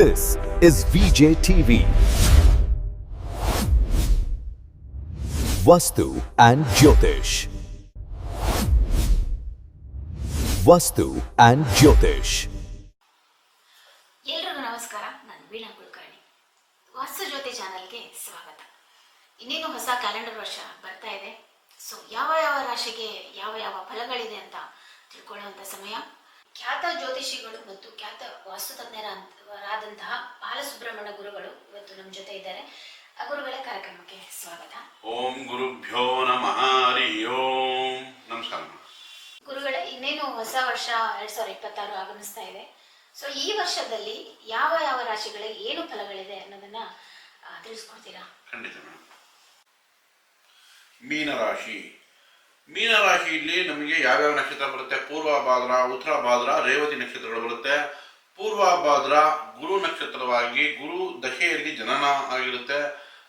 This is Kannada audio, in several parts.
This is VJ TV. Vastu and Jyotish. Vastu and Jyotish. ಎಲ್ರಿಗೂ ನಮಸ್ಕಾರ, ನಾನು ವೀಣಾ ಕುಲಕರ್ಣಿ ವಾಸ್ತು ಜ್ಯೋತಿ ಚಾನಲ್ಗೆ ಸ್ವಾಗತ ಇನ್ನೇನು ಹೊಸ ಕ್ಯಾಲೆಂಡರ್ ವರ್ಷ ಬರ್ತಾ ಇದೆ ಸೊ ಯಾವ ಯಾವ ರಾಶಿಗೆ ಯಾವ ಯಾವ ಫಲಗಳಿದೆ ಅಂತ ತಿಳ್ಕೊಳ್ಳುವಂಥ ಸಮಯ ಖ್ಯಾತ ಜ್ಯೋತಿಷಿಗಳು ಮತ್ತು ಖ್ಯಾತ ವಾಸ್ತು ತಜ್ಞರಾದಂತಹ ಬಾಲಸುಬ್ರಹ್ಮಣ್ಯ ಗುರುಗಳು ಇವತ್ತು ನಮ್ಮ ಜೊತೆ ಇದ್ದಾರೆ. ಗುರುಗಳ ಕಾರ್ಯಕ್ರಮಕ್ಕೆ ಸ್ವಾಗತ. ಓಂ ಗುರುಭ್ಯೋ ನಮಃ ಹರಿ ಓಂ. ನಮಸ್ಕಾರ ಗುರುಗಳೇ ಇನ್ನೇನು ಹೊಸ ವರ್ಷ ಎರಡ್ ಸಾವಿರದ ಇಪ್ಪತ್ತಾರು ಆಗಮಿಸ್ತಾ ಇದೆ. ಸೊ ಈ ವರ್ಷದಲ್ಲಿ ಯಾವ ಯಾವ ರಾಶಿಗಳಿಗೆ ಏನು ಫಲಗಳಿದೆ ಅನ್ನೋದನ್ನ ಆ, ತಿಳಿಸ್ಕೊಡ್ತೀರಾ? ಖಂಡಿತ ಮೇಡಮ್. ಮೀನ ರಾಶಿಯಲ್ಲಿ ನಮಗೆ ಯಾವ್ಯಾವ ನಕ್ಷತ್ರ ಬರುತ್ತೆ? ಪೂರ್ವ ಭಾದ್ರ ಉತ್ತರ ಭಾದ್ರ ರೇವತಿ ನಕ್ಷತ್ರಗಳು ಬರುತ್ತೆ. ಪೂರ್ವ ಭಾದ್ರ ಗುರು ನಕ್ಷತ್ರವಾಗಿ ಗುರು ದಶೆಯಲ್ಲಿ ಜನನ ಆಗಿರುತ್ತೆ.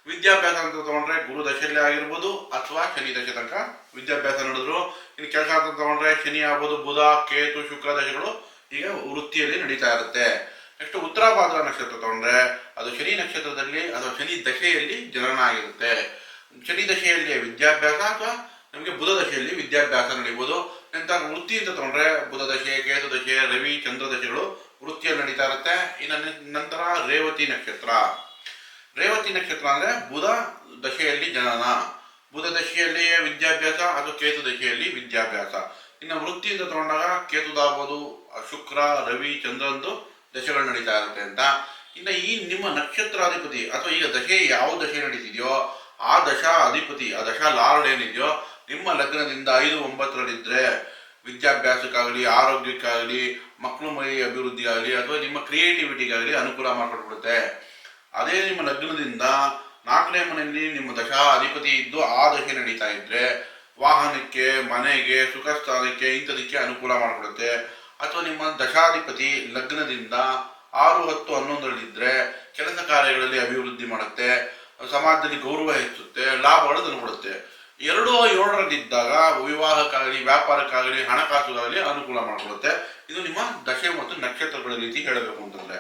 ವಿದ್ಯಾಭ್ಯಾಸ ಅಂತ ತಗೊಂಡ್ರೆ ಗುರು ದಶೆಯಲ್ಲಿ ಆಗಿರ್ಬೋದು ಅಥವಾ ಶನಿ ದಶೆ ತನಕ ವಿದ್ಯಾಭ್ಯಾಸ ನಡೆದ್ರು. ಇನ್ನು ಕೆಲಸ ಅಂತ ತಗೊಂಡ್ರೆ ಶನಿ ಆಗ್ಬೋದು, ಬುಧ, ಕೇತು, ಶುಕ್ರ ದಶೆಗಳು ಈಗ ವೃತ್ತಿಯಲ್ಲಿ ನಡೀತಾ ಇರುತ್ತೆ. ನೆಕ್ಸ್ಟ್ ಉತ್ತರ ಭಾದ್ರ ನಕ್ಷತ್ರ ತಗೊಂಡ್ರೆ ಅದು ಶನಿ ನಕ್ಷತ್ರದಲ್ಲಿ ಅಥವಾ ಶನಿ ದಶೆಯಲ್ಲಿ ಜನನ ಆಗಿರುತ್ತೆ. ಶನಿ ದಶೆಯಲ್ಲಿ ವಿದ್ಯಾಭ್ಯಾಸ ಅಥವಾ ನಮಗೆ ಬುಧ ದಶೆಯಲ್ಲಿ ವಿದ್ಯಾಭ್ಯಾಸ ನಡೀಬೋದು. ನಂತರ ವೃತ್ತಿ ಅಂತ ತಗೊಂಡ್ರೆ ಬುಧ ದಶೆ, ಕೇತು ದಶೆ, ರವಿ, ಚಂದ್ರ ದಶೆಗಳು ವೃತ್ತಿಯಲ್ಲಿ ನಡೀತಾ ಇರುತ್ತೆ. ಇನ್ನು ನಂತರ ರೇವತಿ ನಕ್ಷತ್ರ. ರೇವತಿ ನಕ್ಷತ್ರ ಅಂದ್ರೆ ಬುಧ ದಶೆಯಲ್ಲಿ ಜನನ. ಬುಧ ದಶೆಯಲ್ಲಿ ವಿದ್ಯಾಭ್ಯಾಸ ಅಥವಾ ಕೇತು ದಶೆಯಲ್ಲಿ ವಿದ್ಯಾಭ್ಯಾಸ. ಇನ್ನು ವೃತ್ತಿಯಿಂದ ತಗೊಂಡಾಗ ಕೇತುದಾಗ್ಬೋದು ಶುಕ್ರ, ರವಿ, ಚಂದ್ರಂದು ದಶೆಗಳು ನಡೀತಾ ಇರುತ್ತೆ ಅಂತ. ಇನ್ನು ಈ ನಿಮ್ಮ ನಕ್ಷತ್ರಾಧಿಪತಿ ಅಥವಾ ಈಗ ದಶೆ ಯಾವ ದಶೆ ನಡೀತಿದೆಯೋ, ಆ ದಶಾ ಅಧಿಪತಿ ಆ ದಶಾ ಲಾರ್ಡ್ ಏನಿದೆಯೋ, ನಿಮ್ಮ ಲಗ್ನದಿಂದ ಐದು ಒಂಬತ್ತರಲ್ಲಿದ್ರೆ ವಿದ್ಯಾಭ್ಯಾಸಕ್ಕಾಗಲಿ, ಆರೋಗ್ಯಕ್ಕಾಗಲಿ, ಮಕ್ಕಳು ಮರಿ ಅಭಿವೃದ್ಧಿಗಾಗಲಿ ಅಥವಾ ನಿಮ್ಮ ಕ್ರಿಯೇಟಿವಿಟಿಗಾಗಲಿ ಅನುಕೂಲ ಮಾಡಿಕೊಟ್ಬಿಡುತ್ತೆ. ಅದೇ ನಿಮ್ಮ ಲಗ್ನದಿಂದ ನಾಲ್ಕನೇ ಮನೆಯಲ್ಲಿ ನಿಮ್ಮ ದಶಾ ಅಧಿಪತಿ ಇದ್ದು ಆ ದಶೆ ನಡೀತಾ ಇದ್ರೆ ವಾಹನಕ್ಕೆ, ಮನೆಗೆ, ಸುಖ ಸ್ಥಾನಕ್ಕೆ ಇಂಥದಕ್ಕೆ ಅನುಕೂಲ ಮಾಡಿಕೊಡುತ್ತೆ. ಅಥವಾ ನಿಮ್ಮ ದಶಾಧಿಪತಿ ಲಗ್ನದಿಂದ ಆರು, ಹತ್ತು ಹನ್ನೊಂದರಲ್ಲಿದ್ದರೆ ಕೆಲಸ ಕಾರ್ಯಗಳಲ್ಲಿ ಅಭಿವೃದ್ಧಿ ಮಾಡುತ್ತೆ. ಸಮಾಜದಲ್ಲಿ ಗೌರವ ಹೆಚ್ಚುತ್ತೆ ಲಾಭಗಳು ತಂದುಕೊಡುತ್ತೆ ಎರಡು ಏಳರಲ್ಲಿದ್ದಾಗ ವಿವಾಹಕ್ಕಾಗಲಿ, ವ್ಯಾಪಾರಕ್ಕಾಗಲಿ, ಹಣಕಾಸುಗಾಗಲಿ ಅನುಕೂಲ ಮಾಡಿಕೊಡುತ್ತೆ. ಇದು ನಿಮ್ಮ ದಶೆ ಮತ್ತು ನಕ್ಷತ್ರಗಳ ರೀತಿ ಹೇಳಬೇಕು ಅಂತಂದ್ರೆ.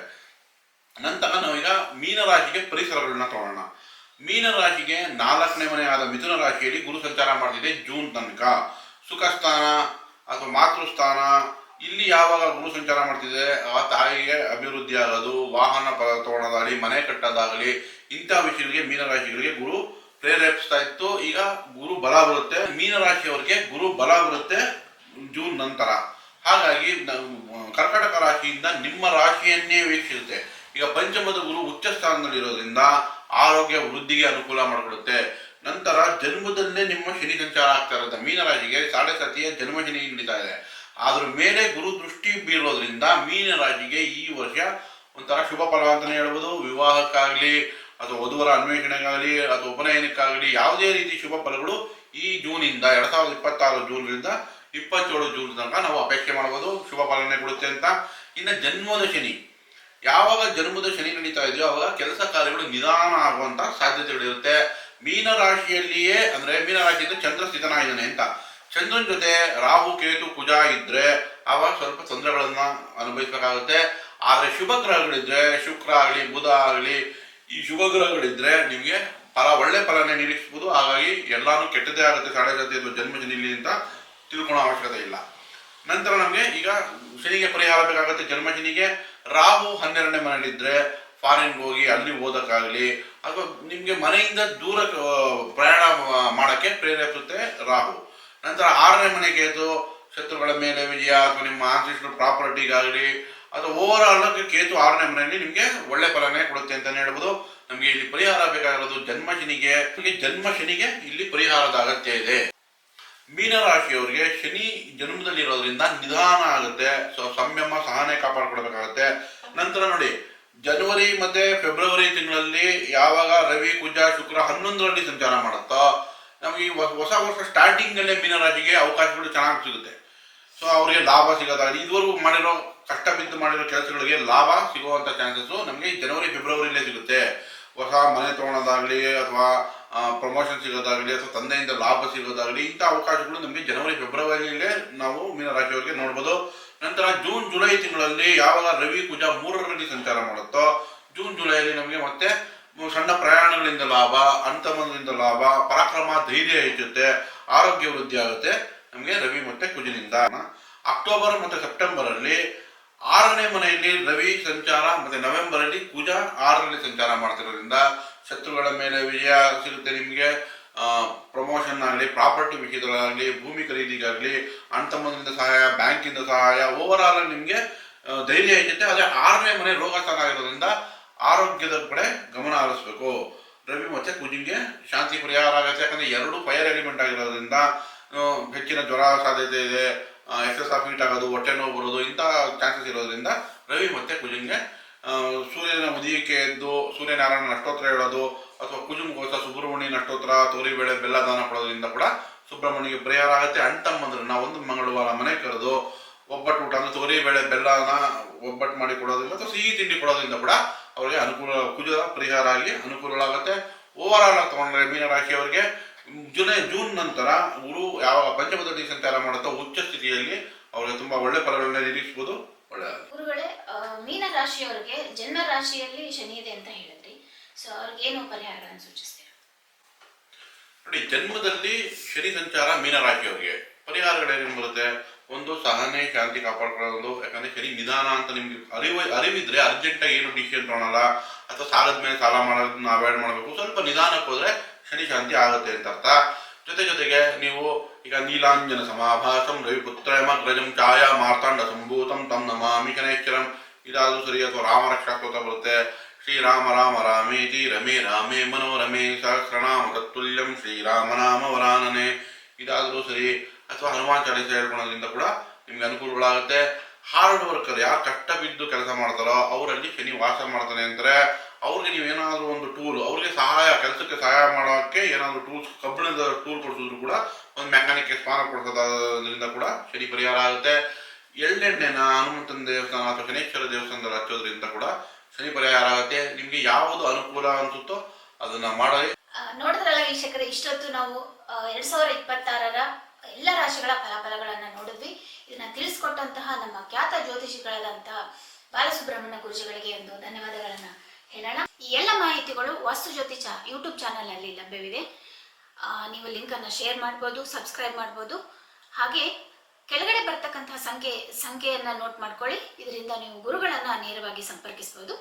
ನಂತರ ನಾವೀಗ ಮೀನರಾಶಿಗೆ ಪರಿಸರಗಳನ್ನ ತಗೊಳ್ಳೋಣ ಮೀನರಾಶಿಗೆ ನಾಲ್ಕನೇ ಮನೆ ಆದ ಮಿಥುನ ರಾಶಿಯಲ್ಲಿ ಗುರು ಸಂಚಾರ ಮಾಡ್ತಿದೆ ಜೂನ್ ತನಕ. ಸುಖ ಸ್ಥಾನ ಅಥವಾ ಮಾತೃಸ್ಥಾನ ಇಲ್ಲಿ ಯಾವಾಗ ಗುರು ಸಂಚಾರ ಮಾಡ್ತಿದೆ? ಆ ತಾಯಿಗೆ ಅಭಿವೃದ್ಧಿ ಆಗೋದು, ವಾಹನ ತಗೊಳ್ಳೋದಾಗಲಿ ಮನೆ ಕಟ್ಟೋದಾಗಲಿ, ಇಂಥ ವಿಷಯಗಳಿಗೆ ಮೀನರಾಶಿಗಳಿಗೆ ಗುರು ಪ್ರೇರೇಪಿಸ್ತಾ ಇತ್ತು. ಈಗ ಗುರು ಬಲ ಬರುತ್ತೆ. ಮೀನರಾಶಿಯವರಿಗೆ ಗುರು ಬಲ ಬರುತ್ತೆ ಜೂನ್ ನಂತರ. ಹಾಗಾಗಿ ಕರ್ಕಾಟಕ ರಾಶಿಯಿಂದ ನಿಮ್ಮ ರಾಶಿಯನ್ನೇ ವೀಕ್ಷಿಸುತ್ತೆ. ಈಗ ಪಂಚಮದ ಗುರು ಉಚ್ಚ ಸ್ಥಾನದಲ್ಲಿರೋದ್ರಿಂದ ಆರೋಗ್ಯ ವೃದ್ಧಿಗೆ ಅನುಕೂಲ ಮಾಡಿಕೊಡುತ್ತೆ. ನಂತರ ಜನ್ಮದಲ್ಲೇ ನಿಮ್ಮ ಶನಿ ಸಂಚಾರ ಆಗ್ತಾ ಇರುತ್ತೆ. ಮೀನರಾಶಿಗೆ ಸಾಡೆ ಸತಿಯ ಜನ್ಮ ಶನಿ ನಡೀತಾ ಇದೆ. ಅದ್ರ ಮೇಲೆ ಗುರು ದೃಷ್ಟಿ ಬೀರೋದ್ರಿಂದ ಮೀನರಾಶಿಗೆ ಈ ವರ್ಷ ಒಂಥರ ಶುಭ ಫಲ ಅಂತಲೇ ಹೇಳ್ಬೋದು. ವಿವಾಹಕ್ಕಾಗಲಿ ಅಥವಾ ವಧುವರ ಅನ್ವೇಷಣೆಗಾಗಲಿ ಅಥವಾ ಉಪನಯನಕ್ಕಾಗಲಿ ಯಾವುದೇ ರೀತಿ ಶುಭ ಫಲಗಳು ಈ ಜೂನಿಂದ, ಎರಡ್ ಸಾವಿರದ ಇಪ್ಪತ್ತಾರು ಜೂನ್ನಿಂದ ಇಪ್ಪತ್ತೇಳು ಜೂನ್ ತನಕ ನಾವು ಅಪೇಕ್ಷೆ ಮಾಡ್ಬೋದು. ಶುಭ ಫಲನೆ ಕೊಡುತ್ತೆ ಅಂತ. ಇನ್ನು ಜನ್ಮದ ಶನಿ. ಯಾವಾಗ ಜನ್ಮದ ಶನಿ ನಡೀತಾ ಇದೆಯೋ ಅವಾಗ ಕೆಲಸ ಕಾರ್ಯಗಳು ನಿಧಾನ ಆಗುವಂತ ಸಾಧ್ಯತೆಗಳಿರುತ್ತೆ ಮೀನರಾಶಿಯಲ್ಲಿಯೇ ಅಂದ್ರೆ ಮೀನರಾಶಿಯಿಂದ ಚಂದ್ರ ಸ್ಥಿತನಾಗಿದ್ದಾನೆ ಅಂತ. ಚಂದ್ರನ ಜೊತೆ ರಾಹು, ಕೇತು, ಕುಜ ಇದ್ರೆ ಅವಾಗ ಸ್ವಲ್ಪ ತೊಂದರೆಗಳನ್ನ ಅನುಭವಿಸಬೇಕಾಗುತ್ತೆ. ಆದ್ರೆ ಶುಭ ಗ್ರಹಗಳಿದ್ರೆ ಶುಕ್ರ ಆಗಲಿ, ಬುಧ ಆಗಲಿ ಈ ಶುಭ ಗ್ರಹಗಳಿದ್ರೆ ನಿಮಗೆ ಫಲ, ಒಳ್ಳೆ ಫಲನೇ ನಿರೀಕ್ಷಿಸಬಹುದು ಹಾಗಾಗಿ ಎಲ್ಲಾನು ಕೆಟ್ಟದೇ ಆಗುತ್ತೆ. ಸಾಡೆ ಜಾತಿ ಅಥವಾ ಜನ್ಮ ಶನಿಲಿ ಅಂತ ತಿಳ್ಕೊಳ್ಳೋ ಅವಶ್ಯಕತೆ ಇಲ್ಲ. ನಂತರ ನಮಗೆ ಈಗ ಶನಿಗೆ ಪರಿಹಾರ ಬೇಕಾಗುತ್ತೆ. ಜನ್ಮ ಶನಿಗೆ ರಾಹು ಹನ್ನೆರಡನೇ ಮನೆಯಲ್ಲಿದ್ರೆ ಫಾರಿನ್ಗೆ ಹೋಗಿ ಅಲ್ಲಿ ಓದಕ್ಕಾಗಲಿ, ಅಥವಾ ನಿಮಗೆ ಮನೆಯಿಂದ ದೂರ ಪ್ರಯಾಣ ಮಾಡೋಕ್ಕೆ ಪ್ರೇರೇಪಿಸುತ್ತೆ ರಾಹು. ನಂತರ ಆರನೇ ಮನೆಗೆ ಶತ್ರುಗಳ ಮೇಲೆ ವಿಜಯ, ಅಥವಾ ನಿಮ್ಮ ಆನ್ಸಿಸ್ಟಲ್ ಪ್ರಾಪರ್ಟಿಗಾಗಲಿ ಅಥವಾ ಓವರ್ ಆಲ್ ಕೇತು ಆರನೇ ಮನೆಯಲ್ಲಿ ನಿಮಗೆ ಒಳ್ಳೆ ಫಲನೇ ಕೊಡುತ್ತೆ ಅಂತಾನೆ ಹೇಳ್ಬೋದು. ನಮಗೆ ಇಲ್ಲಿ ಪರಿಹಾರ ಬೇಕಾಗಿರೋದು ಜನ್ಮ ಶನಿಗೆ ಜನ್ಮ ಶನಿಗೆ ಇಲ್ಲಿ ಪರಿಹಾರದ ಅಗತ್ಯ ಇದೆ. ಮೀನರಾಶಿಯವರಿಗೆ ಶನಿ ಜನ್ಮದಲ್ಲಿ ಇರೋದ್ರಿಂದ ನಿಧಾನ ಆಗುತ್ತೆ. ಸೊ, ಸಂಯಮ, ಸಹನೆ ಕಾಪಾಡ್ಕೊಳ್ಬೇಕಾಗತ್ತೆ ನಂತರ ನೋಡಿ, ಜನವರಿ ಮತ್ತೆ ಫೆಬ್ರವರಿ ತಿಂಗಳಲ್ಲಿ ಯಾವಾಗ ರವಿ, ಕುಜ, ಶುಕ್ರ ಹನ್ನೊಂದರಲ್ಲಿ ಸಂಚಾರ ಮಾಡುತ್ತೋ, ನಮಗೆ ಹೊಸ- ವರ್ಷ ಸ್ಟಾರ್ಟಿಂಗ್ ಅಲ್ಲೇ ಮೀನರಾಶಿಗೆ ಅವಕಾಶಗಳು ಚೆನ್ನಾಗಿ ಸಿಗುತ್ತೆ. ಸೊ, ಅವರಿಗೆ ಲಾಭ ಸಿಗೋದಾಗಲಿ, ಇದುವರೆಗೂ ಮಾಡಿರೋ ಕಷ್ಟ ಬಿದ್ದು ಮಾಡಿರೋ ಕೆಲಸಗಳಿಗೆ ಲಾಭ ಸಿಗುವಂತ ಚಾನ್ಸಸ್ ನಮಗೆ ಜನವರಿ ಫೆಬ್ರವರಿಲೇ ಸಿಗುತ್ತೆ. ಹೊಸ ಮನೆ ತಗೊಳ್ಳೋದಾಗ್ಲಿ ಅಥವಾ ಪ್ರಮೋಷನ್ ಸಿಗೋದಾಗ್ಲಿ ಅಥವಾ ತಂದೆಯಿಂದ ಲಾಭ ಸಿಗೋದಾಗ್ಲಿ ಇಂಥ ಅವಕಾಶಗಳು ನಮಗೆ ಜನವರಿ, ಫೆಬ್ರವರಿಯಲ್ಲೇ ನಾವು ಮೀನರಾಶಿಯವರಿಗೆ ನೋಡ್ಬೋದು. ನಂತರ ಜೂನ್, ಜುಲೈ ತಿಂಗಳಲ್ಲಿ ಯಾವಾಗ ರವಿ ಕುಜ ಮೂರರಲ್ಲಿ ಸಂಚಾರ ಮಾಡುತ್ತೋ, ಜೂನ್, ಜುಲೈಯಲ್ಲಿ ನಮಗೆ ಮತ್ತೆ ಸಣ್ಣ ಪ್ರಯಾಣಗಳಿಂದ ಲಾಭ, ಅಂತಮನದಿಂದ ಲಾಭ, ಪರಾಕ್ರಮ, ಧೈರ್ಯ ಹೆಚ್ಚುತ್ತೆ, ಆರೋಗ್ಯ ವೃದ್ಧಿ ಆಗುತ್ತೆ. ನಮಗೆ ರವಿ ಮತ್ತೆ ಕುಜಿನಿಂದ. ಅಕ್ಟೋಬರ್ ಮತ್ತೆ ಸೆಪ್ಟೆಂಬರ್ ಅಲ್ಲಿ ಆರನೇ ಮನೆಯಲ್ಲಿ ರವಿ ಸಂಚಾರ ಮತ್ತೆ ನವೆಂಬರ್ ಅಲ್ಲಿ ಕುಜ ಆರನೇ ಸಂಚಾರ ಮಾಡ್ತಿರೋದ್ರಿಂದ ಶತ್ರುಗಳ ಮೇಲೆ ವಿಜಯ ಸಿಗುತ್ತೆ ನಿಮಗೆ. ಪ್ರಮೋಷನ್ ಆಗಲಿ ಪ್ರಾಪರ್ಟಿ ವಿಷಯದಲ್ಲಾಗಲಿ, ಭೂಮಿ ಖರೀದಿಗಾಗಲಿ, ಅಣ್ಣ ಸಹಾಯ, ಬ್ಯಾಂಕಿಂದ ಸಹಾಯ ಓವರ್ ಆಲ್ ನಿಮಗೆ ಧೈರ್ಯ ಹೆಚ್ಚುತ್ತೆ ಅದೇ ಆರನೇ ಮನೆ ರೋಗ ಆಗಿರೋದ್ರಿಂದ ಆರೋಗ್ಯದ ಕಡೆ ಗಮನ ಹರಿಸ್ಬೇಕು. ರವಿ ಮತ್ತೆ ಕುಜಿಗೆ ಶಾಂತಿ ಪರಿಹಾರ ಆಗುತ್ತೆ. ಯಾಕಂದ್ರೆ ಎರಡು ಫೈರ್ ಎಲಿಮೆಂಟ್ ಆಗಿರೋದ್ರಿಂದ ಹೆಚ್ಚಿನ ಜ್ವರ ಸಾಧ್ಯತೆ ಇದೆ. ಎಕ್ಸಸ್ ಆಫ್ ಹೀಟ್ ಆಗೋದು, ಹೊಟ್ಟೆ ನೋವು ಬರೋದು ಇಂಥ ಚಾನ್ಸಸ್ ಇರೋದ್ರಿಂದ ರವಿ ಮತ್ತೆ ಕುಜುಂಗೆ ಸೂರ್ಯನ ಉದಯಕ್ಕೆ ಎದ್ದು ಸೂರ್ಯನಾರಾಯಣ ನಷ್ಟೋತ್ರ ಹೇಳೋದು, ಅಥವಾ ಕುಜುಮಗೋಸ್ಕರ ಸುಬ್ರಹ್ಮಣ್ಯ ನಷ್ಟೋತ್ರ ತೋರಿಬೇಳೆ ಬೆಲ್ಲ ದಾನ ಕೊಡೋದ್ರಿಂದ ಕೂಡ ಸುಬ್ರಹ್ಮಣ್ಯಗೆ ಪರಿಹಾರ ಆಗುತ್ತೆ. ಅಣ್ತಮ್ಮಂದ್ರನ್ನ ಒಂದು ಮಂಗಳವಾರ ಮನೆ ಕರೆದು, ಒಬ್ಬಟ್ಟು ಊಟ ಅಂದ್ರೆ ತೊಗರಿಬೇಳೆ ಬೆಲ್ಲನ ಒಬ್ಬಟ್ಟು ಮಾಡಿ ಕೊಡೋದ್ರಿಂದ ಅಥವಾ ಸಿಹಿ ತಿಂಡಿ ಕೊಡೋದ್ರಿಂದ ಕೂಡ ಅವರಿಗೆ ಅನುಕೂಲ, ಕುಜ ಪರಿಹಾರ ಆಗಿ ಅನುಕೂಲಗಳಾಗುತ್ತೆ. ಓವರ್ ಆಲ್ ತಗೊಂಡ್ರೆ ಮೀನರಾಶಿಯವರಿಗೆ ಜುಲೈ ಜೂನ್ ನಂತರ ಗುರು ಯಾವ ಪಂಚಮದಲ್ಲಿ ಸಂಚಾರ ಮಾಡುತ್ತಾ ಉಚ್ಚ ಸ್ಥಿತಿಯಲ್ಲಿ ಅವರಿಗೆ ತುಂಬಾ ಒಳ್ಳೆ ಫಲಗಳನ್ನ ನಿರೀಕ್ಷಿಸಬಹುದು ಒಳ್ಳೆಯದು ಗುರುಗಳೇ ಮೀನ ರಾಶಿಯವರಿಗೆ ಜನ್ಮ ರಾಶಿಯಲ್ಲಿ ಶನಿ ಇದೆ ಅಂತ ಹೇಳಿದ್ರಿ. ಸೊ ಅವ್ರಿಗೆ ಏನು ಪರಿಹಾರಗಳನ್ನು ಸೂಚಿಸ್ತೀರಾ? ನೋಡಿ ಜನ್ಮದಲ್ಲಿ ಶನಿ ಸಂಚಾರ ಮೀನ ರಾಶಿಯವರಿಗೆ. ಪರಿಹಾರಗಳೇನೇನು ಬರುತ್ತೆ? ಒಂದು ಸಹನೆ ಶಾಂತಿ ಕಾಪಾಡ್ಕೊಳ್ಳೋದು. ಯಾಕಂದ್ರೆ ಶನಿ ನಿಧಾನ ಅಂತ ನಿಮ್ಗೆ ಅರಿವು ಅರಿವಿದ್ರೆ ಅರ್ಜೆಂಟ್ ಆಗಿ ಏನು ಡಿಸಿಷನ್ ತಗೊಳಲ್ಲ. ಅಥವಾ ಸಾಲದ ಮೇಲೆ ಸಾಲ ಮಾಡೋದನ್ನ ಅವಾಯ್ಡ್ ಮಾಡಬೇಕು. ಸ್ವಲ್ಪ ನಿಧಾನಕ್ಕೆ ಹೋದ್ರೆ ಶನಿ ಶಾಂತಿ ಆಗುತ್ತೆ ಅಂತ ಅರ್ಥ. ಜೊತೆ ಜೊತೆಗೆ ನೀವು ಈಗ ನೀಲಾಂಜನ ಸಮಾಭಾಸಂ ರವಿಪುತ್ರಯಮಗ್ರಜಂ ಛಾಯಾ ಮಾರ್ತಾಂಡ ಸಂಭೂತಂ ತಂ ನಮಾಮಿ ಕನೇಶ್ವರಂ ಇದಾದರೂ ಸರಿ ಅಥವಾ ರಾಮ ರಕ್ಷಾಸ್ತೋತ ಬರುತ್ತೆ. ಶ್ರೀರಾಮ ರಾಮ ರಾಮೇತಿ ರಮೇ ರಾಮೇ ಮನೋರಮೇ ಸಹಸ್ರನಾಮ ತತ್ತುಲ್ಯಂ ಶ್ರೀರಾಮನಾಮ ವರಾನನೆ. ಇದಾದರೂ ಸರಿ ಅಥವಾ ಹನುಮಾನ್ ಚಾಲಿಸ ಹೇಳ್ಕೊಳ್ಳೋದ್ರಿಂದ ಕೂಡ ನಿಮ್ಗೆ ಅನುಕೂಲಗಳಾಗುತ್ತೆ. ಹಾರ್ಡ್ ವರ್ಕರ್ ಯಾರು ಕಷ್ಟ ಬಿದ್ದು ಕೆಲಸ ಮಾಡ್ತಾರೋ ಅವರಲ್ಲಿ ಶನಿ ವಾಸ ಮಾಡ್ತಾನೆ ಅಂತಾರೆ. ಅವ್ರಿಗೆ ನೀವು ಏನಾದರೂ ಒಂದು ಟೂಲ್ ಅವ್ರಿಗೆ ಸಹಾಯ, ಕೆಲಸಕ್ಕೆ ಸಹಾಯ ಮಾಡೋಕ್ಕೆ ಏನಾದರೂ ಟೂಲ್ಸ್ ಕಬ್ಬಿಣದ ಟೂಲ್ ಕೊಡಿಸಿದ್ರು ಕೂಡ ಒಂದು ಮೆಕ್ಯಾನಿಕ್ ಸ್ನಾನ ಕೊಡಿಸೋದ್ರಿಂದ ಕೂಡ ಶನಿ ಪರಿಹಾರ ಆಗುತ್ತೆ. ಎಳ್ಳೆಣ್ಣೆನ ಹನುಮಂತನ ದೇವಸ್ಥಾನ ಅಥವಾ ಶನೇಶ್ವರ ದೇವಸ್ಥಾನದಲ್ಲಿ ಹಚ್ಚೋದ್ರಿಂದ ಕೂಡ ಶನಿ ಪರಿಹಾರ ಆಗುತ್ತೆ. ನಿಮಗೆ ಯಾವುದು ಅನುಕೂಲ ಅನ್ಸುತ್ತೋ ಅದನ್ನ ಮಾಡಲಿ ನೋಡಿದ್ರಲ್ಲ ವೀಕ್ಷಕರೇ, ಇಷ್ಟೊತ್ತು ನಾವು ಎರಡ್ ಸಾವಿರದ ಇಪ್ಪತ್ತಾರರ ಎಲ್ಲ ರಾಶಿಗಳ ಫಲಾಫಲಗಳನ್ನ ನೋಡಿದ್ವಿ. ಇದನ್ನ ತಿಳಿಸ್ಕೊಟ್ಟಂತಹ ನಮ್ಮ ಖ್ಯಾತ ಜ್ಯೋತಿಷಿಗಳಾದಂತಹ ಬಾಲಸುಬ್ರಹ್ಮಣ್ಯ ಗುರುಜಿಗಳಿಗೆ ಒಂದು ಧನ್ಯವಾದಗಳನ್ನ ಹೇಳೋಣ. ಈ ಎಲ್ಲ ಮಾಹಿತಿಗಳು ವಾಸ್ತು ಚಾ ಯೂಟ್ಯೂಬ್ ಚಾನಲ್ ಅಲ್ಲಿ ಲಭ್ಯವಿದೆ ನೀವು ಲಿಂಕ್ ಅನ್ನ ಶೇರ್ ಮಾಡ್ಬೋದು ಸಬ್ಸ್ಕ್ರೈಬ್ ಮಾಡ್ಬೋದು. ಹಾಗೆ ಕೆಳಗಡೆ ಬರ್ತಕ್ಕಂತಹ ಸಂಖ್ಯೆ ಸಂಖ್ಯೆಯನ್ನ ನೋಟ್ ಮಾಡ್ಕೊಳ್ಳಿ. ಇದರಿಂದ ನೀವು ಗುರುಗಳನ್ನ ನೇರವಾಗಿ ಸಂಪರ್ಕಿಸಬಹುದು